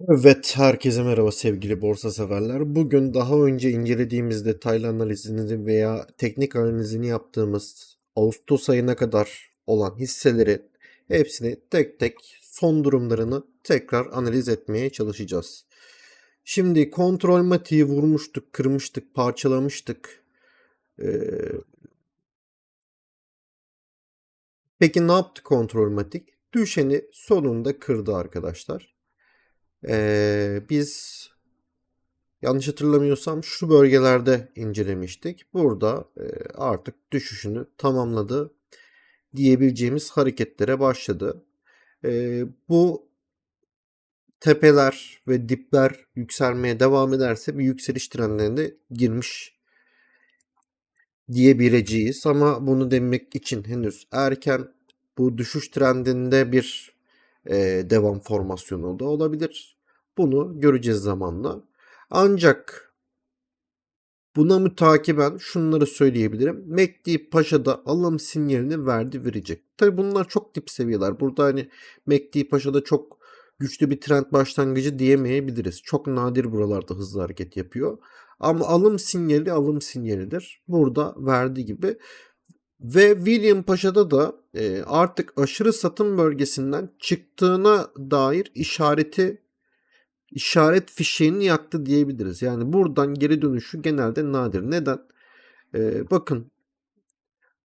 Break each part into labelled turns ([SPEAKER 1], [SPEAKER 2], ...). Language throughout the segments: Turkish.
[SPEAKER 1] Evet, herkese merhaba sevgili borsa severler. Bugün daha önce incelediğimiz detaylı analizini veya teknik analizini yaptığımız Ağustos ayına kadar olan hisselerin hepsini tek tek son durumlarını tekrar analiz etmeye çalışacağız. Şimdi kontrol matiği vurmuştuk, kırmıştık, parçalamıştık. Ee, peki ne yaptı kontrol matik? Düşeni sonunda kırdı arkadaşlar. Ee, biz yanlış hatırlamıyorsam şu bölgelerde incelemiştik. Burada e, artık düşüşünü tamamladı diyebileceğimiz hareketlere başladı. E, bu tepeler ve dipler yükselmeye devam ederse bir yükseliş trendlerine girmiş diyebileceğiz. Ama bunu demek için henüz erken bu düşüş trendinde bir e, devam formasyonu da olabilir. Bunu göreceğiz zamanla. Ancak buna mütakiben şunları söyleyebilirim. MACD Paşa'da alım sinyalini verdi verecek. Tabi bunlar çok dip seviyeler. Burada hani MACD Paşa'da çok güçlü bir trend başlangıcı diyemeyebiliriz. Çok nadir buralarda hızlı hareket yapıyor. Ama alım sinyali alım sinyalidir. Burada verdi gibi. Ve William Paşa'da da e, artık aşırı satım bölgesinden çıktığına dair işareti işaret fişeğini yaktı diyebiliriz. Yani buradan geri dönüşü genelde nadir. Neden? Ee, bakın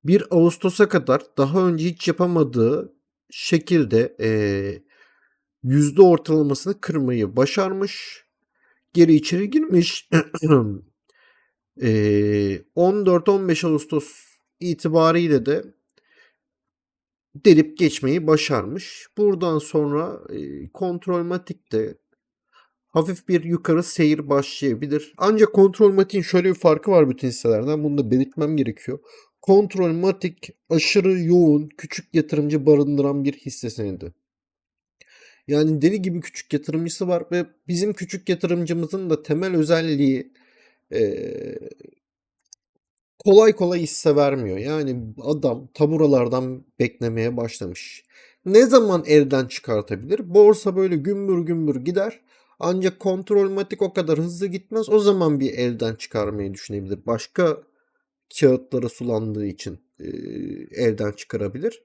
[SPEAKER 1] 1 Ağustos'a kadar daha önce hiç yapamadığı şekilde e, yüzde ortalamasını kırmayı başarmış. Geri içeri girmiş. e, 14-15 Ağustos itibariyle de delip geçmeyi başarmış. Buradan sonra e, kontrolmatikte hafif bir yukarı seyir başlayabilir. Ancak kontrol matiğin şöyle bir farkı var bütün hisselerden. Bunu da belirtmem gerekiyor. Kontrol matik aşırı yoğun küçük yatırımcı barındıran bir hisse senedi. Yani deli gibi küçük yatırımcısı var ve bizim küçük yatırımcımızın da temel özelliği ee, kolay kolay hisse vermiyor. Yani adam taburalardan beklemeye başlamış. Ne zaman elden çıkartabilir? Borsa böyle gümbür gümbür gider. Ancak kontrolmatik o kadar hızlı gitmez. O zaman bir elden çıkarmayı düşünebilir. Başka kağıtlara sulandığı için e, elden çıkarabilir.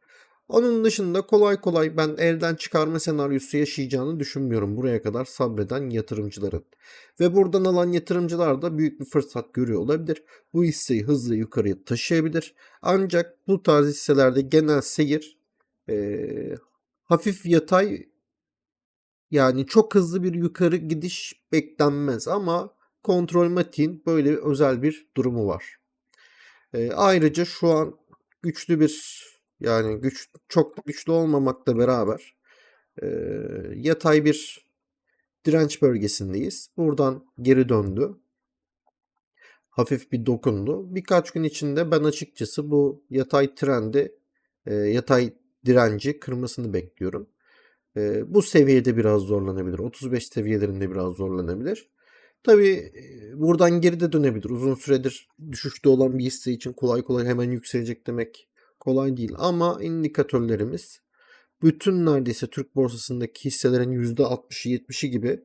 [SPEAKER 1] Onun dışında kolay kolay ben elden çıkarma senaryosu yaşayacağını düşünmüyorum buraya kadar sabreden yatırımcıların. Ve buradan alan yatırımcılar da büyük bir fırsat görüyor olabilir. Bu hisseyi hızlı yukarıya taşıyabilir. Ancak bu tarz hisselerde genel seyir e, hafif yatay yani çok hızlı bir yukarı gidiş beklenmez ama kontrol matiğin böyle özel bir durumu var. E, ayrıca şu an güçlü bir yani güç çok güçlü olmamakla beraber e, yatay bir direnç bölgesindeyiz. Buradan geri döndü. Hafif bir dokundu. Birkaç gün içinde ben açıkçası bu yatay trendi, e, yatay direnci kırmasını bekliyorum. E, bu seviyede biraz zorlanabilir. 35 seviyelerinde biraz zorlanabilir. Tabii buradan geri de dönebilir. Uzun süredir düşüşte olan bir hisse için kolay kolay hemen yükselecek demek kolay değil. Ama indikatörlerimiz bütün neredeyse Türk borsasındaki hisselerin %60'ı 70'i gibi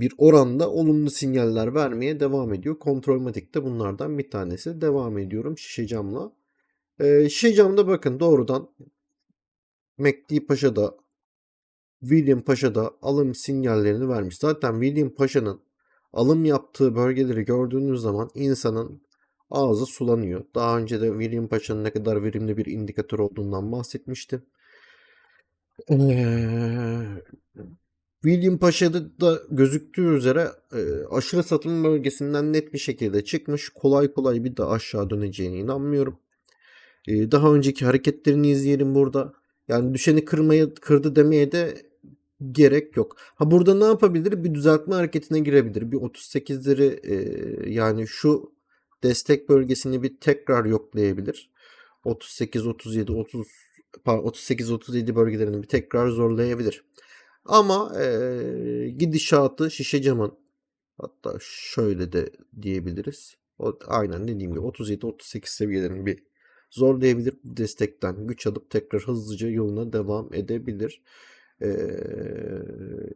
[SPEAKER 1] bir oranda olumlu sinyaller vermeye devam ediyor. Kontrolmatik de bunlardan bir tanesi. Devam ediyorum şişe camla. Ee, şişe camda bakın doğrudan Mekdi Paşa da William Paşa da alım sinyallerini vermiş. Zaten William Paşa'nın alım yaptığı bölgeleri gördüğünüz zaman insanın ağzı sulanıyor. Daha önce de William Paşa'nın ne kadar verimli bir indikatör olduğundan bahsetmiştim. Ee, William Paşa'da da gözüktüğü üzere e, aşırı satım bölgesinden net bir şekilde çıkmış. Kolay kolay bir de aşağı döneceğine inanmıyorum. E, daha önceki hareketlerini izleyelim burada. Yani düşeni kırmaya kırdı demeye de gerek yok. Ha burada ne yapabilir? Bir düzeltme hareketine girebilir. Bir 38'leri e, yani şu destek bölgesini bir tekrar yoklayabilir. 38 37 30 38 37 bölgelerini bir tekrar zorlayabilir. Ama e, gidişatı şişe camın hatta şöyle de diyebiliriz. O, aynen dediğim gibi 37-38 seviyelerini bir zorlayabilir. Destekten güç alıp tekrar hızlıca yoluna devam edebilir. Ee,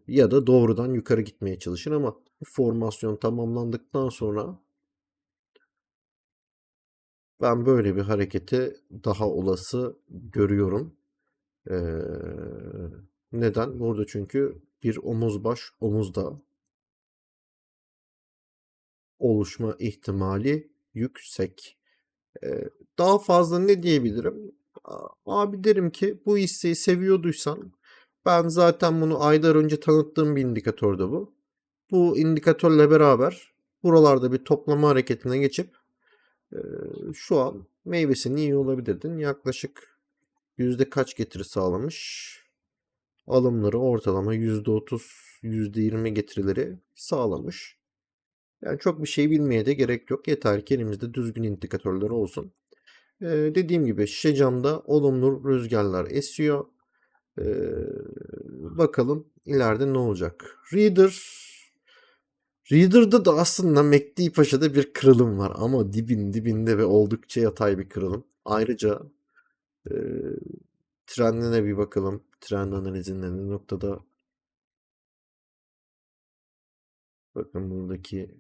[SPEAKER 1] ya da doğrudan yukarı gitmeye çalışır ama bu formasyon tamamlandıktan sonra ben böyle bir hareketi daha olası görüyorum. Ee, neden? Burada çünkü bir omuz baş omuzda oluşma ihtimali yüksek. Daha fazla ne diyebilirim? Abi derim ki bu hisseyi seviyorduysan ben zaten bunu aylar önce tanıttığım bir indikatördü bu. Bu indikatörle beraber buralarda bir toplama hareketine geçip şu an meyvesini iyi olabilirdin. Yaklaşık yüzde kaç getiri sağlamış? Alımları ortalama yüzde otuz, yüzde yirmi getirileri sağlamış. Yani çok bir şey bilmeye de gerek yok. Yeter ki elimizde düzgün indikatörler olsun. Ee, dediğim gibi şişe camda olumlu rüzgarlar esiyor. Ee, bakalım ileride ne olacak. Reader Reader'da da aslında MACD Paşa'da bir kırılım var ama dibin dibinde ve oldukça yatay bir kırılım. Ayrıca e, trendine bir bakalım. Trend analizinde noktada bakın buradaki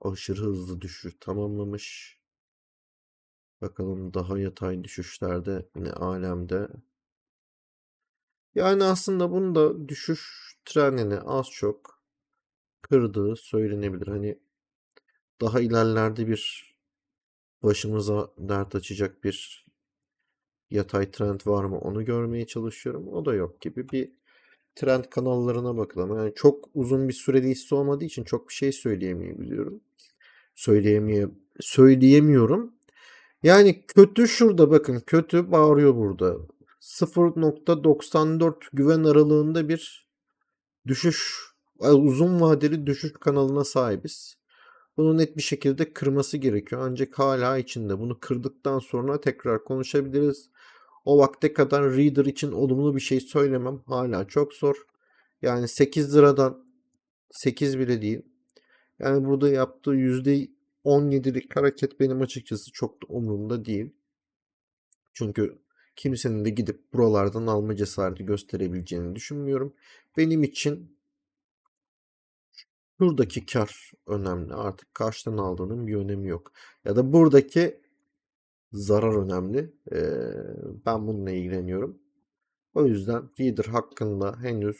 [SPEAKER 1] aşırı hızlı düşüş tamamlamış. Bakalım daha yatay düşüşlerde ne alemde. Yani aslında bunun da düşüş trendini az çok kırdığı söylenebilir. Hani daha ilerlerde bir başımıza dert açacak bir yatay trend var mı onu görmeye çalışıyorum. O da yok gibi bir trend kanallarına bakalım. Yani çok uzun bir süreli hisse olmadığı için çok bir şey söyleyemeyebiliyorum. Söyleyemeye söyleyemiyorum. Yani kötü şurada bakın kötü bağırıyor burada. 0.94 güven aralığında bir düşüş uzun vadeli düşüş kanalına sahibiz. Bunu net bir şekilde kırması gerekiyor. Ancak hala içinde. Bunu kırdıktan sonra tekrar konuşabiliriz. O vakte kadar Reader için olumlu bir şey söylemem hala çok zor. Yani 8 liradan 8 bile değil. Yani burada yaptığı %17'lik hareket benim açıkçası çok da umurumda değil. Çünkü kimsenin de gidip buralardan alma cesareti gösterebileceğini düşünmüyorum. Benim için Şuradaki kar önemli. Artık kaçtan aldığının bir önemi yok. Ya da buradaki zarar önemli. Ben bununla ilgileniyorum. O yüzden Reader hakkında henüz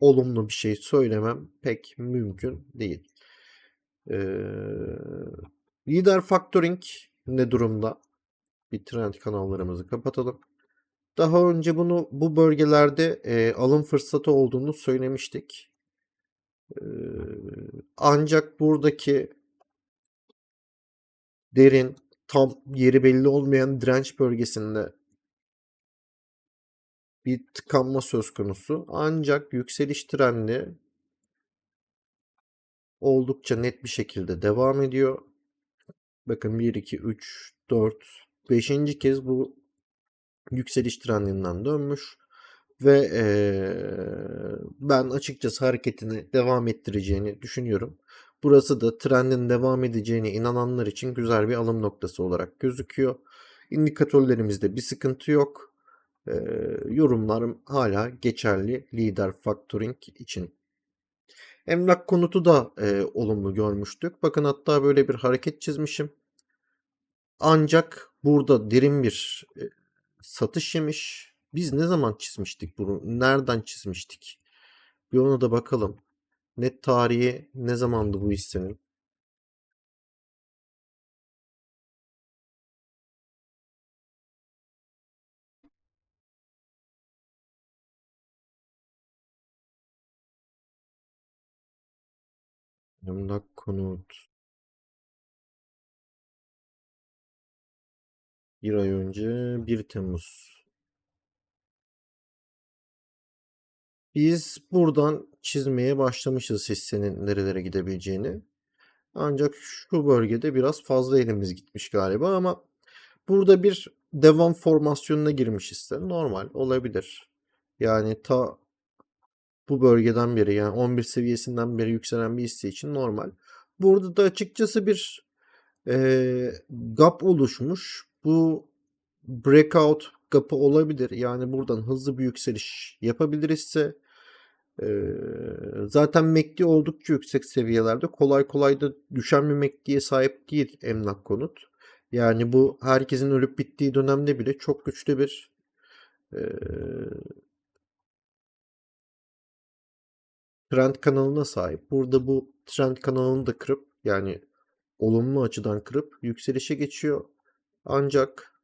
[SPEAKER 1] olumlu bir şey söylemem pek mümkün değil. Ee, Leader Factoring ne durumda? Bir trend kanallarımızı kapatalım. Daha önce bunu bu bölgelerde e, alım fırsatı olduğunu söylemiştik. Ee, ancak buradaki derin tam yeri belli olmayan direnç bölgesinde bir tıkanma söz konusu. Ancak yükseliş trendi oldukça net bir şekilde devam ediyor. Bakın 1, 2, 3, 4, 5. kez bu yükseliş trendinden dönmüş. Ve eee, ben açıkçası hareketini devam ettireceğini düşünüyorum. Burası da trendin devam edeceğine inananlar için güzel bir alım noktası olarak gözüküyor. İndikatörlerimizde bir sıkıntı yok. Eee, yorumlarım hala geçerli lider factoring için. Emlak konutu da eee, olumlu görmüştük. Bakın hatta böyle bir hareket çizmişim. Ancak burada derin bir e, satış yemiş. Biz ne zaman çizmiştik bunu? Nereden çizmiştik? Bir ona da bakalım. Net tarihi ne zamandı bu hissenin? Emlak konut. Bir ay önce 1 Temmuz. Biz buradan çizmeye başlamışız hissenin nerelere gidebileceğini. Ancak şu bölgede biraz fazla elimiz gitmiş galiba ama burada bir devam formasyonuna girmiş hisse. Normal olabilir. Yani ta bu bölgeden beri yani 11 seviyesinden beri yükselen bir hisse için normal. Burada da açıkçası bir e, gap oluşmuş. Bu breakout gapı olabilir. Yani buradan hızlı bir yükseliş yapabilir ise Ee, zaten MACD oldukça yüksek seviyelerde. Kolay kolay da düşen bir MACD'ye sahip değil emlak konut. Yani bu herkesin ölüp bittiği dönemde bile çok güçlü bir e, trend kanalına sahip. Burada bu trend kanalını da kırıp yani olumlu açıdan kırıp yükselişe geçiyor. Ancak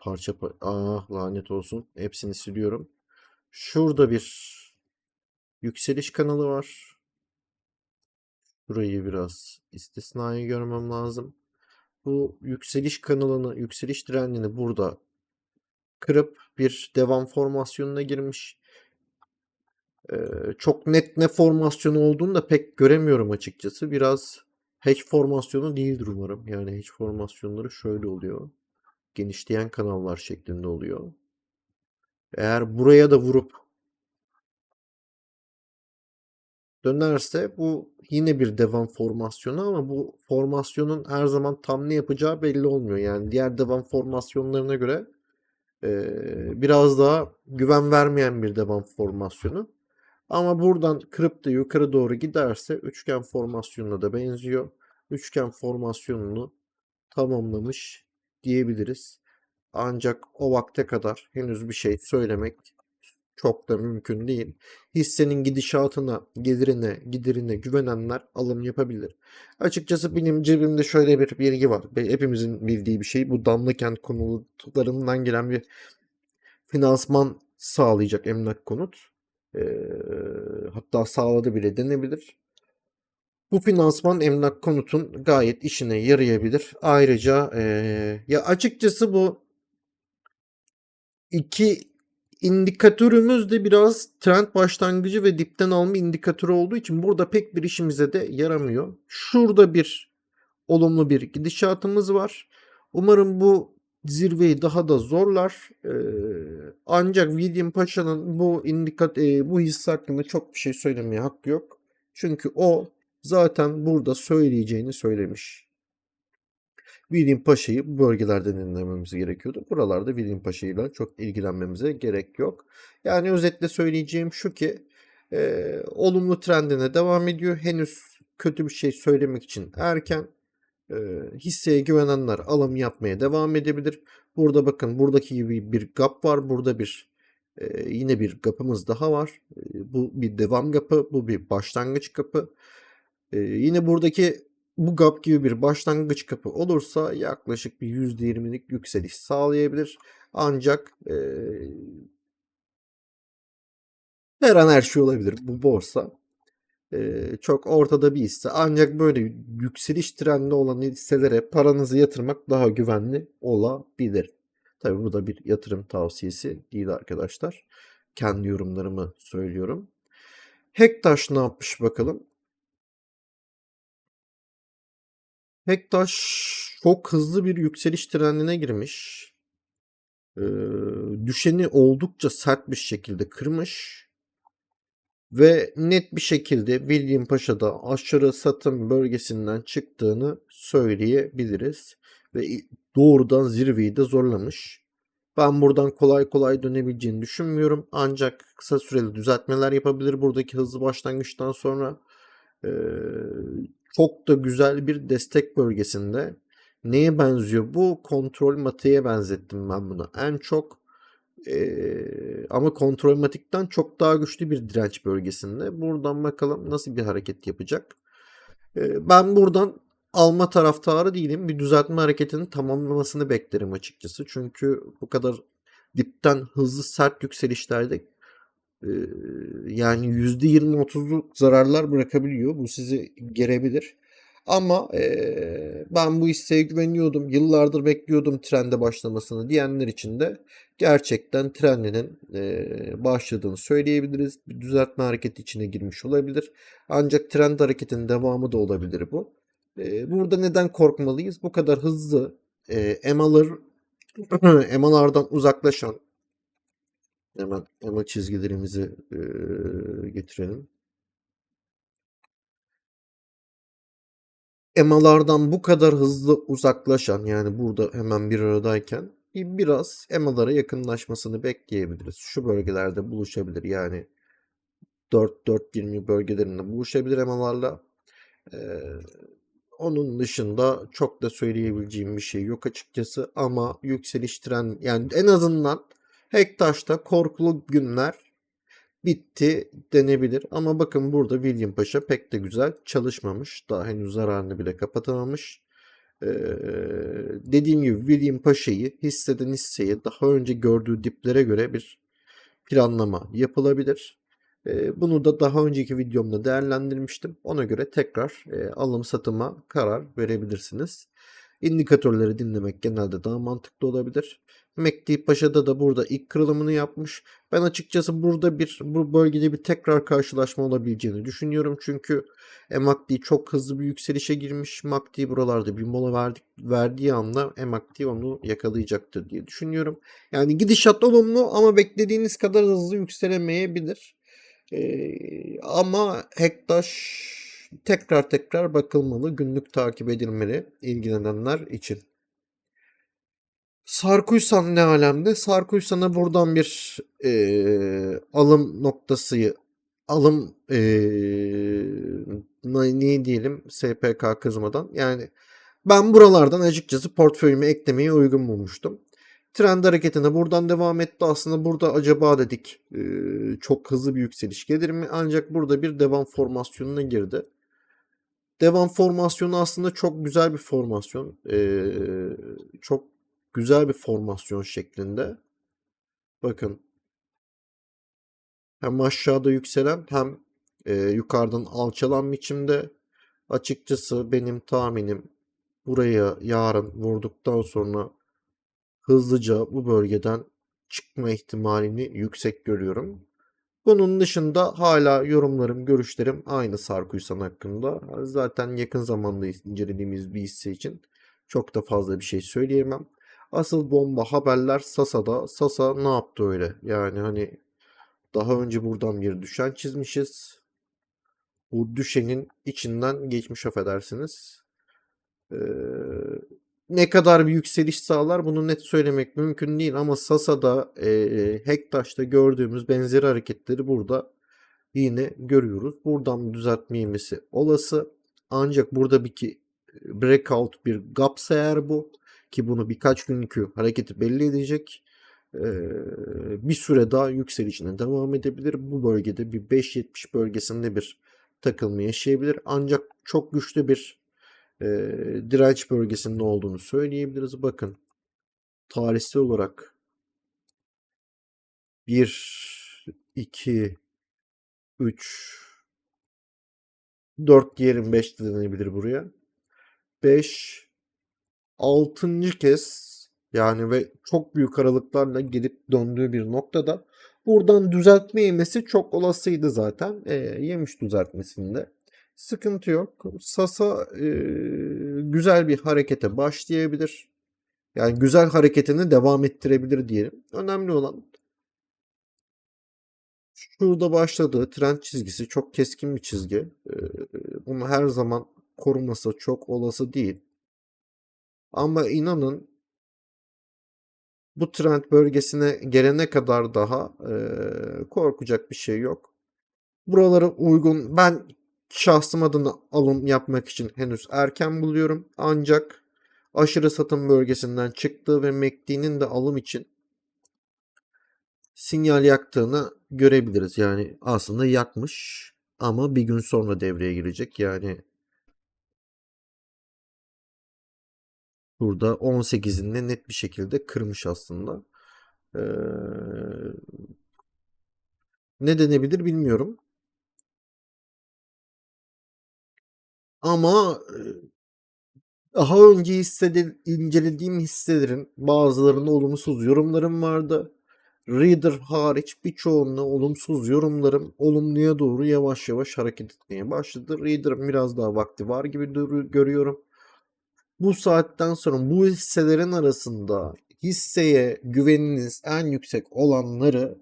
[SPEAKER 1] parça pa- ah lanet olsun. Hepsini siliyorum. Şurada bir yükseliş kanalı var. Burayı biraz istisnai görmem lazım. Bu yükseliş kanalını, yükseliş trendini burada kırıp bir devam formasyonuna girmiş. Ee, çok net ne formasyonu olduğunu da pek göremiyorum açıkçası. Biraz hedge formasyonu değildir umarım. Yani hedge formasyonları şöyle oluyor. Genişleyen kanallar şeklinde oluyor. Eğer buraya da vurup dönerse bu yine bir devam formasyonu ama bu formasyonun her zaman tam ne yapacağı belli olmuyor. Yani diğer devam formasyonlarına göre e, biraz daha güven vermeyen bir devam formasyonu. Ama buradan kırıp da yukarı doğru giderse üçgen formasyonuna da benziyor. Üçgen formasyonunu tamamlamış diyebiliriz. Ancak o vakte kadar henüz bir şey söylemek çok da mümkün değil. Hissenin gidişatına, gelirine, giderine güvenenler alım yapabilir. Açıkçası benim cebimde şöyle bir bilgi var. Hepimizin bildiği bir şey. Bu Damlakent konutlarından gelen bir finansman sağlayacak emlak konut. Ee, hatta sağladı bile denebilir. Bu finansman emlak konutun gayet işine yarayabilir. Ayrıca ee, ya açıkçası bu iki indikatörümüz de biraz trend başlangıcı ve dipten alma indikatörü olduğu için burada pek bir işimize de yaramıyor. Şurada bir olumlu bir gidişatımız var. Umarım bu zirveyi daha da zorlar. Ee, ancak William Paşa'nın bu indikat e, bu hisse hakkında çok bir şey söylemeye hakkı yok. Çünkü o zaten burada söyleyeceğini söylemiş. William Paşa'yı bu bölgelerden dinlememiz gerekiyordu. Buralarda William Paşa ile çok ilgilenmemize gerek yok. Yani özetle söyleyeceğim şu ki e, olumlu trendine devam ediyor. Henüz kötü bir şey söylemek için erken. E, hisseye güvenenler alım yapmaya devam edebilir. Burada bakın buradaki gibi bir gap var. Burada bir e, yine bir gapımız daha var. E, bu bir devam gapı. Bu bir başlangıç kapı. E, yine buradaki bu gap gibi bir başlangıç kapı olursa yaklaşık bir %20'lik yükseliş sağlayabilir. Ancak e, her an her şey olabilir bu borsa. E, çok ortada bir hisse. Ancak böyle yükseliş trendi olan hisselere paranızı yatırmak daha güvenli olabilir. Tabii bu da bir yatırım tavsiyesi değil arkadaşlar. Kendi yorumlarımı söylüyorum. Hektaş ne yapmış bakalım? Hektaş çok hızlı bir yükseliş trendine girmiş. Ee, düşeni oldukça sert bir şekilde kırmış. Ve net bir şekilde William Paşa'da aşırı satım bölgesinden çıktığını söyleyebiliriz. Ve doğrudan zirveyi de zorlamış. Ben buradan kolay kolay dönebileceğini düşünmüyorum. Ancak kısa süreli düzeltmeler yapabilir buradaki hızlı başlangıçtan sonra. Ee, çok da güzel bir destek bölgesinde. Neye benziyor? Bu kontrol matiğe benzettim ben bunu. En çok ee, ama kontrol matikten çok daha güçlü bir direnç bölgesinde. Buradan bakalım nasıl bir hareket yapacak. Ee, ben buradan alma taraftarı değilim. Bir düzeltme hareketinin tamamlamasını beklerim açıkçası. Çünkü bu kadar dipten hızlı sert yükselişlerde yani %20-30'luk zararlar bırakabiliyor. Bu sizi gerebilir. Ama e, ben bu hisseye güveniyordum. Yıllardır bekliyordum trende başlamasını diyenler için de gerçekten trendinin e, başladığını söyleyebiliriz. Bir düzeltme hareketi içine girmiş olabilir. Ancak trend hareketinin devamı da olabilir bu. E, burada neden korkmalıyız? Bu kadar hızlı e, EMA'lar EMA'lardan uzaklaşan Hemen ama çizgilerimizi e, getirelim. EMA'lardan bu kadar hızlı uzaklaşan yani burada hemen bir aradayken bir- biraz EMA'lara yakınlaşmasını bekleyebiliriz. Şu bölgelerde buluşabilir yani 4-4-20 bölgelerinde buluşabilir EMA'larla. Ee, onun dışında çok da söyleyebileceğim bir şey yok açıkçası ama yükseliş tren yani en azından Hektaş'ta korkulu günler bitti denebilir. Ama bakın burada William Paşa pek de güzel çalışmamış. Daha henüz zararını bile kapatamamış. Ee, dediğim gibi William Paşa'yı hisseden hisseye daha önce gördüğü diplere göre bir planlama yapılabilir. Ee, bunu da daha önceki videomda değerlendirmiştim. Ona göre tekrar e, alım satıma karar verebilirsiniz. İndikatörleri dinlemek genelde daha mantıklı olabilir. Mekdi Paşa'da da burada ilk kırılımını yapmış. Ben açıkçası burada bir bu bölgede bir tekrar karşılaşma olabileceğini düşünüyorum. Çünkü Emakdi çok hızlı bir yükselişe girmiş. Makdi buralarda bir mola verdik, verdiği anda Emakdi onu yakalayacaktır diye düşünüyorum. Yani gidişat olumlu ama beklediğiniz kadar hızlı yükselemeyebilir. Ee, ama Hektaş tekrar tekrar bakılmalı, günlük takip edilmeli ilgilenenler için. Sarkuysan ne alemde? Sarkuysan'a buradan bir eee, alım noktası, alım eee, ne diyelim SPK kızmadan. Yani ben buralardan açıkçası portföyüme eklemeyi uygun bulmuştum. Trend hareketine buradan devam etti. Aslında burada acaba dedik eee, çok hızlı bir yükseliş gelir mi? Ancak burada bir devam formasyonuna girdi. Devam formasyonu aslında çok güzel bir formasyon. Eee, çok güzel bir formasyon şeklinde. Bakın hem aşağıda yükselen hem e, yukarıdan alçalan biçimde. Açıkçası benim tahminim buraya yarın vurduktan sonra hızlıca bu bölgeden çıkma ihtimalini yüksek görüyorum. Bunun dışında hala yorumlarım, görüşlerim aynı Sarkuysan hakkında. Zaten yakın zamanda incelediğimiz bir hisse için çok da fazla bir şey söyleyemem. Asıl bomba haberler Sasa'da. Sasa ne yaptı öyle? Yani hani daha önce buradan bir düşen çizmişiz. Bu düşenin içinden geçmiş affedersiniz. Ee, ne kadar bir yükseliş sağlar bunu net söylemek mümkün değil ama Sasa'da e, Hektaş'ta gördüğümüz benzeri hareketleri burada yine görüyoruz. Buradan düzeltme olası. Ancak burada bir ki breakout bir gap eğer bu ki bunu birkaç günkü hareketi belli edecek. Bir süre daha yükselişine devam edebilir. Bu bölgede bir 5.70 bölgesinde bir takılma yaşayabilir. Ancak çok güçlü bir e, direnç bölgesinde olduğunu söyleyebiliriz. Bakın tarihsel olarak 1, 2, 3, 4 diyelim 5 de denebilir buraya. 5, 6. kez yani ve çok büyük aralıklarla gelip döndüğü bir noktada buradan düzeltme yemesi çok olasıydı zaten. E, yemiş düzeltmesinde. Sıkıntı yok. Sasa e, güzel bir harekete başlayabilir. Yani güzel hareketini devam ettirebilir diyelim. Önemli olan şurada başladığı trend çizgisi çok keskin bir çizgi. E, bunu her zaman koruması çok olası değil. Ama inanın bu trend bölgesine gelene kadar daha e, korkacak bir şey yok. Buraları uygun ben şahsım adına alım yapmak için henüz erken buluyorum. Ancak aşırı satım bölgesinden çıktığı ve MACD'nin de alım için sinyal yaktığını görebiliriz. Yani aslında yakmış ama bir gün sonra devreye girecek. Yani burada 18'inde net bir şekilde kırmış aslında. Ee, ne denebilir bilmiyorum. Ama daha önce hissede, incelediğim hisselerin bazılarında olumsuz yorumlarım vardı. Reader hariç birçoğunda olumsuz yorumlarım olumluya doğru yavaş yavaş hareket etmeye başladı. Reader'ın biraz daha vakti var gibi görüyorum. Bu saatten sonra bu hisselerin arasında hisseye güveniniz en yüksek olanları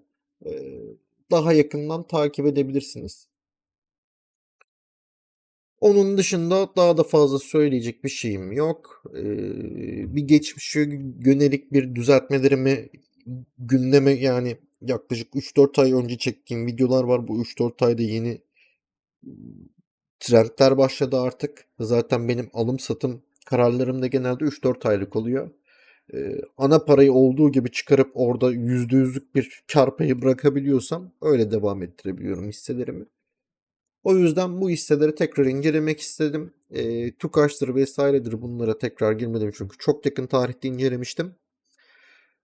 [SPEAKER 1] daha yakından takip edebilirsiniz. Onun dışında daha da fazla söyleyecek bir şeyim yok. Bir geçmişe yönelik bir düzeltmelerimi gündeme yani yaklaşık 3-4 ay önce çektiğim videolar var. Bu 3-4 ayda yeni trendler başladı artık. Zaten benim alım satım kararlarım da genelde 3-4 aylık oluyor. Ee, ana parayı olduğu gibi çıkarıp orada %100'lük bir kar payı bırakabiliyorsam öyle devam ettirebiliyorum hisselerimi. O yüzden bu hisseleri tekrar incelemek istedim. E, TUKAŞ'tır vesairedir bunlara tekrar girmedim çünkü çok yakın tarihte incelemiştim.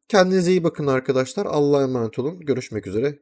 [SPEAKER 1] Kendinize iyi bakın arkadaşlar. Allah'a emanet olun. Görüşmek üzere.